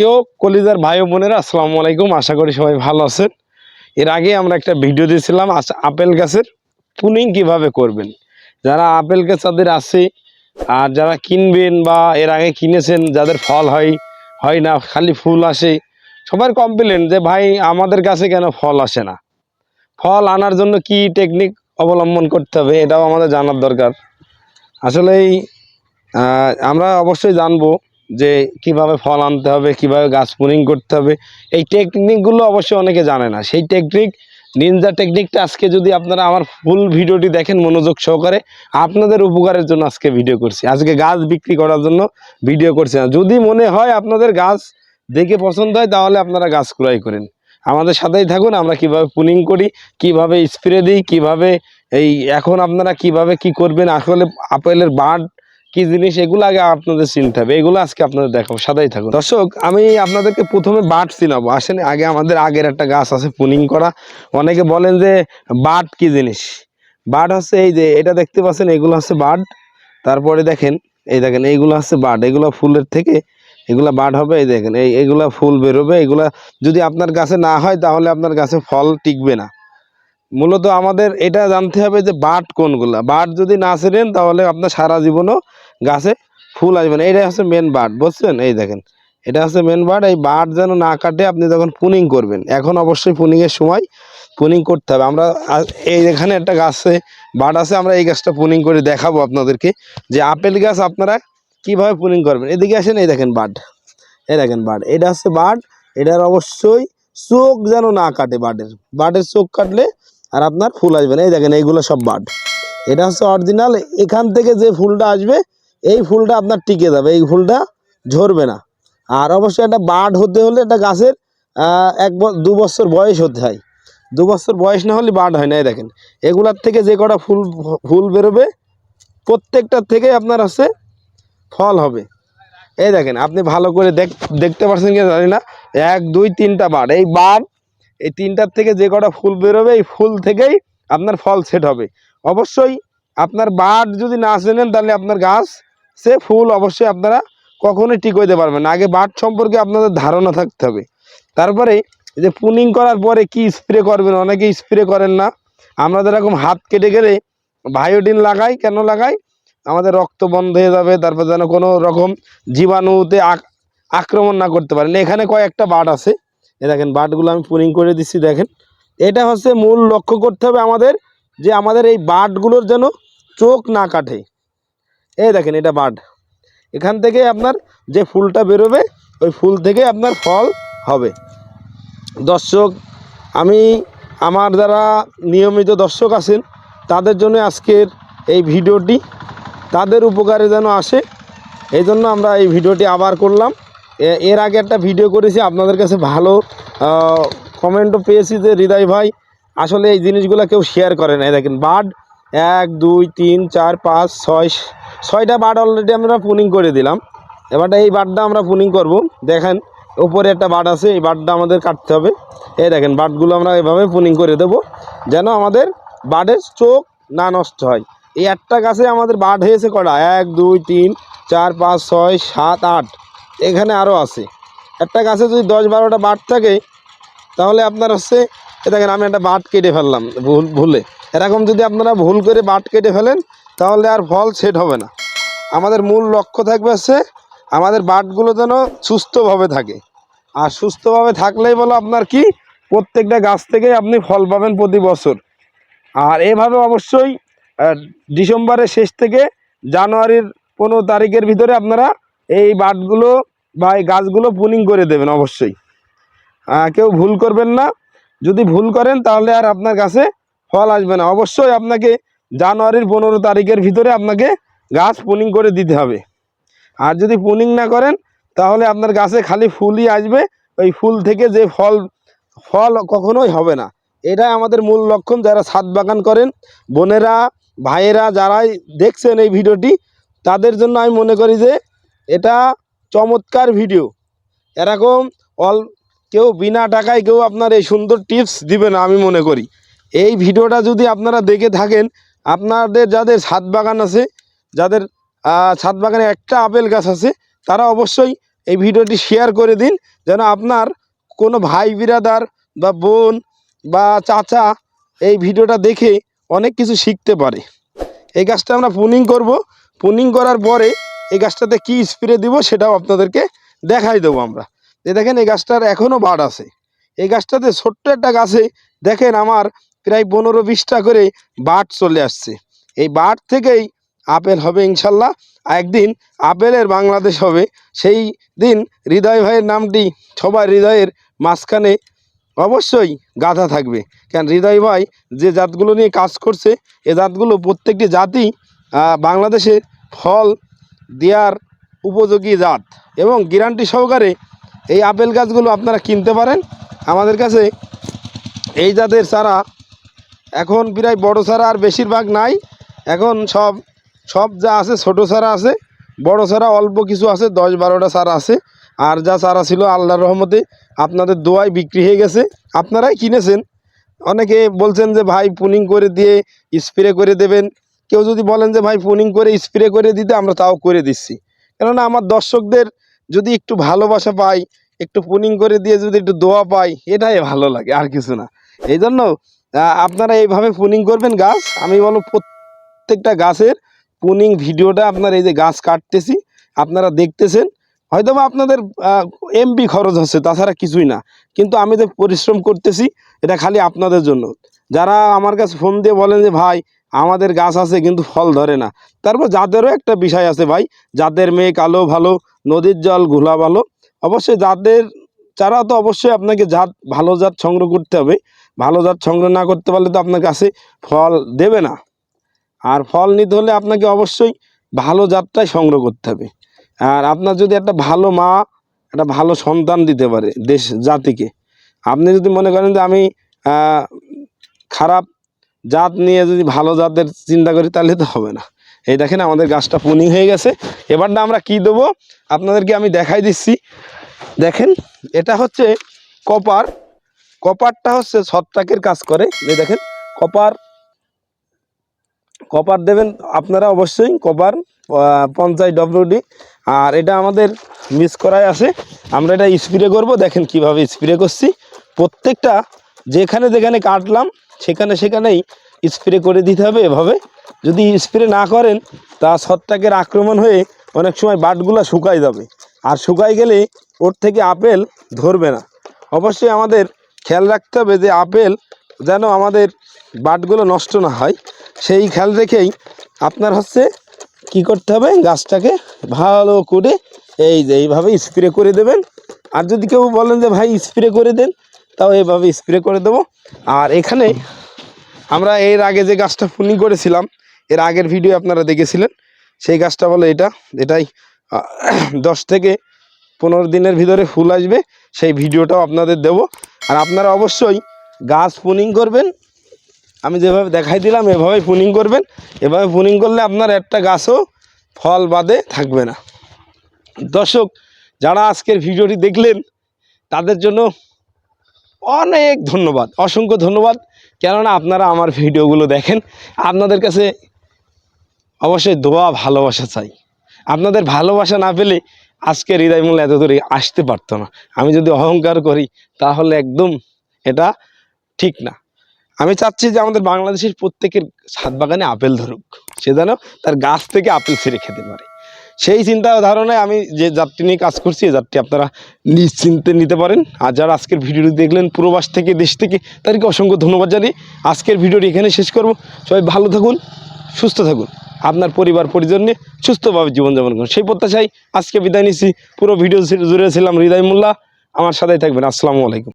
প্রিয় কলিজার ভাই বোনেরা আসসালামু আলাইকুম। আশা করি সবাই ভালো আছেন। এর আগে আমরা একটা ভিডিও দিয়েছিলাম আপেল গাছের পুনিং কীভাবে করবেন। যারা আপেল গাছ তাদের আছে আর যারা কিনবেন বা এর আগে কিনেছেন যাদের ফল হয় হয় না খালি ফুল আসে সবার কমপ্লেন যে ভাই আমাদের কাছে কেন ফল আসে না? ফল আনার জন্য কি টেকনিক অবলম্বন করতে হবে এটাও আমাদের জানার দরকার। আসলেই আহ, আমরা অবশ্যই জানব যে কীভাবে ফল আনতে হবে, কীভাবে গাছ পুনিং করতে হবে, এই টেকনিকগুলো অবশ্যই অনেকে জানে না। সেই টেকনিক নিনজা টেকনিকটা আজকে যদি আপনারা আমার ফুল ভিডিওটি দেখেন মনোযোগ সহকারে, আপনাদের উপকারের জন্য আজকে ভিডিও করছি। আজকে গাছ বিক্রি করার জন্য ভিডিও করছি না। যদি মনে হয় আপনাদের গাছ দেখে পছন্দ হয়, তাহলে আপনারা গাছ ক্রয় করেন। আমাদের সাথেই থাকুন, আমরা কীভাবে পুলিং করি, কীভাবে স্প্রে দিই, কীভাবে এই এখন আপনারা কীভাবে কি করবেন, আসলে আপেলের বার্ড কি জিনিস এগুলো আগে আপনাদের চিনতে হবে, এগুলো আজকে আপনাদের দেখাবো, সাদাই থাকুন। দর্শক, আমি আপনাদেরকে প্রথমে বাট চিনাবো, আসেন, আগে আমাদের আগের একটা গাছ আছে, পুনিং করা। অনেকে বলেন যে বাট কি জিনিস? বাট হচ্ছে এই যে, এটা দেখতে পাচ্ছেন, এগুলো হচ্ছে বাট। তারপরে দেখেন, এই দেখেন, এইগুলো হচ্ছে বাট, এগুলো ফুলের থেকে, এগুলা বাট হবে, এই দেখেন, এই, এগুলা ফুল বেরোবে, এগুলা যদি আপনার গাছে না হয়, তাহলে আপনার গাছে ফল টিকবে না। মূলত আমাদের এটা জানতে হবে যে বাট কোনগুলা? বাট যদি না চেনেন, তাহলে আপনার সারা জীবনও গাছে ফুল আসবে না। এইটা হচ্ছে মেন বাট বুঝছেন? এই দেখেন। এটা হচ্ছে মেন বার্ড এই বাট যেন না কাটে, আপনি যখন পুনিং করবেন। এখন অবশ্যই পুনিংয়ের সময় পুনিং করতে হবে। আমরা এই এখানে একটা গাছে বাট আছে, আমরা এই গাছটা পুনিং করে দেখাবো আপনাদেরকে যে আপেল গাছ আপনারা কীভাবে পুনিং করবেন। এদিকে আসেন, এই দেখেন বাট এই দেখেন বাট এটা হচ্ছে বাট এটার অবশ্যই চোখ যেন না কাটে বাটের বাটের চোখ কাটলে আর আপনার ফুল আসবে না। এই দেখেন, এইগুলো সব বাট এটা হচ্ছে অরিজিনাল এখান থেকে যে ফুলটা আসবে এই ফুলটা আপনার টিকে যাবে, এই ফুলটা ঝরবে না। আর অবশ্যই একটা বাড হতে হলে একটা গাছের এক দু বছর বয়স হতে হয়। দু বছর বয়স না হলে বাড হয় না, এই দেখেন। এগুলার থেকে যে কটা ফুল ফুল বেরোবে প্রত্যেকটার থেকে আপনার হচ্ছে ফল হবে। এই দেখেন, আপনি ভালো করে দেখ দেখতে পাচ্ছেন কি জানি না। এক, দুই, তিনটা বাড এই বাড এই তিনটার থেকে যে কটা ফুল বেরোবে, এই ফুল থেকেই আপনার ফল সেট হবে। অবশ্যই আপনার বাড যদি না চেনেন, তাহলে আপনার গাছ সে ফুল অবশ্যই আপনারা কখনোই ঠিক হইতে পারবেন আগে বাট সম্পর্কে আপনাদের ধারণা থাকতে হবে। তারপরে যে পুনিং করার পরে কি স্প্রে করবেন, অনেকে স্প্রে করেন না। আমরা যেরকম হাত কেটে গেলে বায়োডিন লাগাই, কেন লাগাই? আমাদের রক্ত বন্ধ হয়ে যাবে, তারপর যেন কোনো রকম জীবাণুতে আক- আক্রমণ না করতে পারেন। এখানে কয়েকটা বাট আছে। এ দেখেন, বাটগুলো আমি পুনিং করে দিচ্ছি দেখেন। এটা হচ্ছে মূল লক্ষ্য করতে হবে আমাদের যে আমাদের এই বাটগুলোর যেন চোখ না কাটে। এই দেখেন, এটা বাট এখান থেকে আপনার যে ফুলটা বেরোবে, ওই ফুল থেকে আপনার ফল হবে। দর্শক, আমি, আমার যারা নিয়মিত দর্শক আছেন, তাদের জন্য আজকের এই ভিডিওটি তাদের উপকারে যেন আসে এই জন্য আমরা এই ভিডিওটি আবার করলাম। এর আগে একটা ভিডিও করেছি, আপনাদের কাছে ভালো কমেন্টও পেয়েছি যে, হৃদয় ভাই, আসলে এই জিনিসগুলো কেউ শেয়ার করে না দেখেন বার্ড এক, দুই, তিন, চার, পাঁচ, ছয় ছয়টা বার্ড অলরেডি আমরা পুনিং করে দিলাম। এবারটা এই বার্ডটা আমরা পুনিং করব। দেখেন, উপরে একটা বার্ড আছে, এই বার্ডটা আমাদের কাটতে হবে। এই দেখেন বার্ডগুলো আমরা এভাবে পুনিং করে দেব, যেন আমাদের বার্ডের চোখ না নষ্ট হয়। এই একটা গাছে আমাদের বার্ড হয়েছে কটা? এক, দুই, তিন, চার, পাঁচ, ছয়, সাত, আট। এখানে আরও আছে। একটা গাছে যদি দশ, বারোটা বাট থাকে, তাহলে আপনার হচ্ছে এ দেখেন, আমি একটা বাট কেটে ফেললাম, ভুল, ভুলে। এরকম যদি আপনারা ভুল করে বাট কেটে ফেলেন তাহলে আর ফল সেট হবে না। আমাদের মূল লক্ষ্য থাকবে হচ্ছে আমাদের বাটগুলো যেন সুস্থভাবে থাকে। আর সুস্থভাবে থাকলেই বলো আপনার কি? প্রত্যেকটা গাছ থেকে আপনি ফল পাবেন প্রতি বছর। আর এভাবে অবশ্যই ডিসেম্বরের শেষ থেকে জানুয়ারির পনেরো তারিখের ভিতরে আপনারা এই বাটগুলো বা এই গাছগুলো পুনিং করে দেবেন অবশ্যই। কেউ ভুল করবেন না। যদি ভুল করেন তাহলে আর আপনার কাছে ফল আসবে না। অবশ্যই আপনাকে জানুয়ারির পনেরো তারিখের ভিতরে আপনাকে গাছ পুনিং করে দিতে হবে। আর যদি পুনিং না করেন, তাহলে আপনার গাছে খালি ফুলই আসবে। ওই ফুল থেকে যে ফল ফল কখনোই হবে না। এটাই আমাদের মূল লক্ষণ যারা ছাদ বাগান করেন, বোনেরা, ভাইয়েরা যারাই দেখছেন এই ভিডিওটি, তাদের জন্য আমি মনে করি যে এটা চমৎকার ভিডিও। এরকম অল, কেউ বিনা টাকায় কেউ আপনার এই সুন্দর টিপস দিবে না আমি মনে করি। এই ভিডিওটা যদি আপনারা দেখে থাকেন আপনাদের যাদের ছাদ বাগান আছে, যাদের ছাদ বাগানে একটা আপেল গাছ আছে, তারা অবশ্যই এই ভিডিওটি শেয়ার করে দিন, যেন আপনার কোনো ভাই বিরাদার বা বোন বা চাচা এই ভিডিওটা দেখে অনেক কিছু শিখতে পারে। এই গাছটা আমরা পুনিং করব। পুনিং করার পরে এই গাছটাতে কি স্প্রে দিব সেটাও আপনাদেরকে দেখাই দেবো আমরা। এই দেখেন, এই গাছটার এখনও বাড় আছে। এই গাছটাতে ছোট্ট একটা গাছে, দেখেন আমার প্রায় পনেরো বিশটা করে বাট চলে আসছে। এই বাট থেকেই আপেল হবে ইনশাল্লাহ। একদিন আপেলের বাংলাদেশ হবে, সেই দিন হৃদয় ভাইয়ের নামটি সবার হৃদয়ের মাঝখানে অবশ্যই গাধা থাকবে। কেন হৃদয় ভাই যে জাতগুলো নিয়ে কাজ করছে, এ জাতগুলো প্রত্যেকটি জাতি বাংলাদেশে ফল দেওয়ার উপযোগী জাত এবং গ্যারান্টি সহকারে এই আপেল গাছগুলো আপনারা কিনতে পারেন। আমাদের কাছে এই জাতের চারা এখন প্রায় বড় চারা আর বেশিরভাগ নাই। এখন সব সব যা আছে, ছোট চারা আছে, বড় চারা অল্প কিছু আছে, দশ বারোটা চারা আছে। আর যা চারা ছিল আল্লাহর রহমতে আপনাদের দোয়ায় বিক্রি হয়ে গেছে। আপনারাই কিনেছেন। অনেকে বলছেন যে, ভাই, পুনিং করে দিয়ে স্প্রে করে দেবেন। কেউ যদি বলেন যে, ভাই, পুনিং করে স্প্রে করে দিতে, আমরা তাও করে দিচ্ছি। কেননা আমার দর্শকদের যদি একটু ভালোবাসা পাই, একটু পুনিং করে দিয়ে যদি একটু দোয়া পাই, এটাই ভালো লাগে, আর কিছু না। এই জন্য আপনারা এইভাবে পুনিং করবেন গাছ। আমি বলো প্রত্যেকটা গাছের পুনিং ভিডিওটা আপনার এই যে গাছ কাটতেছি, আপনারা দেখতেছেন। হয়তো বা আপনাদের এমবি খরচ হচ্ছে, তাছাড়া কিছুই না। কিন্তু আমি যে পরিশ্রম করতেছি, এটা খালি আপনাদের জন্য। যারা আমার কাছে ফোন দিয়ে বলেন যে, ভাই, আমাদের গাছ আছে, কিন্তু ফল ধরে না। তারপর যাদেরও একটা বিষয় আছে ভাই, যাদের মেয়ে কালো ভালো, নদীর জল ঘোলা ভালো, অবশ্যই যাদের চারা তো অবশ্যই আপনাকে জাত, ভালো জাত সংগ্রহ করতে হবে ভালো জাত সংগ্রহ না করতে পারলে তো আপনার কাছে ফল দেবে না। আর ফল নিতে হলে আপনাকে অবশ্যই ভালো জাতটাই সংগ্রহ করতে হবে। আর আপনার যদি একটা ভালো মা, একটা ভালো সন্তান দিতে পারে দেশ, জাতিকে, আপনি যদি মনে করেন যে আমি খারাপ জাত নিয়ে যদি ভালো জাতের চিন্তা করি তাহলে তো হবে না। এই দেখেন আমাদের গাছটা পুনিং হয়ে গেছে। এবারটা আমরা কি দেবো? আপনাদেরকে আমি দেখাই দিচ্ছি। দেখেন, এটা হচ্ছে কপার। কপারটা হচ্ছে ছত্রাকের কাজ করে। এই দেখেন, কপার কপার দেবেন আপনারা অবশ্যই, কপার পঞ্চাশ ডব্লিউডি আর এটা আমাদের মিস করাই আছে। আমরা এটা স্প্রে করব, দেখেন কীভাবে স্প্রে করছি। প্রত্যেকটা, যেখানে যেখানে কাটলাম, সেখানে সেখানেই স্প্রে করে দিতে হবে এভাবে। যদি স্প্রে না করেন, তা ছত্রাকের আক্রমণ হয়ে অনেক সময় বাটগুলো শুকাই যাবে। আর শুকাই গেলে ওর থেকে আপেল ধরবে না। অবশ্যই আমাদের খেয়াল রাখতে হবে যে আপেল যেন আমাদের বাটগুলো নষ্ট না হয়। সেই খেয়াল রেখেই আপনার হচ্ছে কি করতে হবে, গাছটাকে ভালো করে এই যে এইভাবে স্প্রে করে দেবেন। আর যদি কেউ বলেন যে ভাই স্প্রে করে দেন, তাও এইভাবে স্প্রে করে দেবো। আর এখানে আমরা এর আগে যে গাছটা ফুনি করেছিলাম, এর আগের ভিডিও আপনারা দেখেছিলেন। সেই গাছটা বলে এটা, এটাই দশ থেকে পনেরো দিনের ভিতরে ফুল আসবে। সেই ভিডিওটাও আপনাদের দেব। আর আপনারা অবশ্যই গাছ পুনিং করবেন। আমি যেভাবে দেখাই দিলাম, এভাবে পুনিং করবেন। এভাবে পুনিং করলে আপনার একটা গাছও ফল বাদে থাকবে না। দর্শক, যারা আজকের ভিডিওটি দেখলেন, তাদের জন্য অনেক ধন্যবাদ, অসংখ্য ধন্যবাদ। কেননা আপনারা আমার ভিডিওগুলো দেখেন, আপনাদের কাছে অবশ্যই দোয়া, ভালোবাসা চাই। আপনাদের ভালোবাসা না পেলে আজকে হৃদয়মূল এত দূরে আসতে পারতো না। আমি যদি অহংকার করি, তাহলে একদম এটা ঠিক না। আমি চাচ্ছি যে আমাদের বাংলাদেশের প্রত্যেকের ছাদ বাগানে আপেল ধরুক। সে যেন তার গাছ থেকে আপেল ছেড়ে খেতে পারে। সেই চিন্তা ধারণায় আমি যে যাত্রী নিয়ে কাজ করছি এই যাত্রী আপনারা নিশ্চিন্তে নিতে পারেন। আর যারা আজকের ভিডিওটি দেখলেন, প্রবাস থেকে, দেশ থেকে, তাদেরকে অসংখ্য ধন্যবাদ জানিয়ে আজকের ভিডিওটি এখানে শেষ করব। সবাই ভালো থাকুন, সুস্থ থাকুন। আপনার পরিবার, পরিজন নিয়ে সুস্থভাবে জীবনযাপন করুন। সেই প্রত্যাশায় আজকে বিদায় নিচ্ছি পুরো ভিডিও জুড়ে ছিলাম হৃদয় মোল্লা আমার সাথেই থাকবেন। আসসালামু আলাইকুম।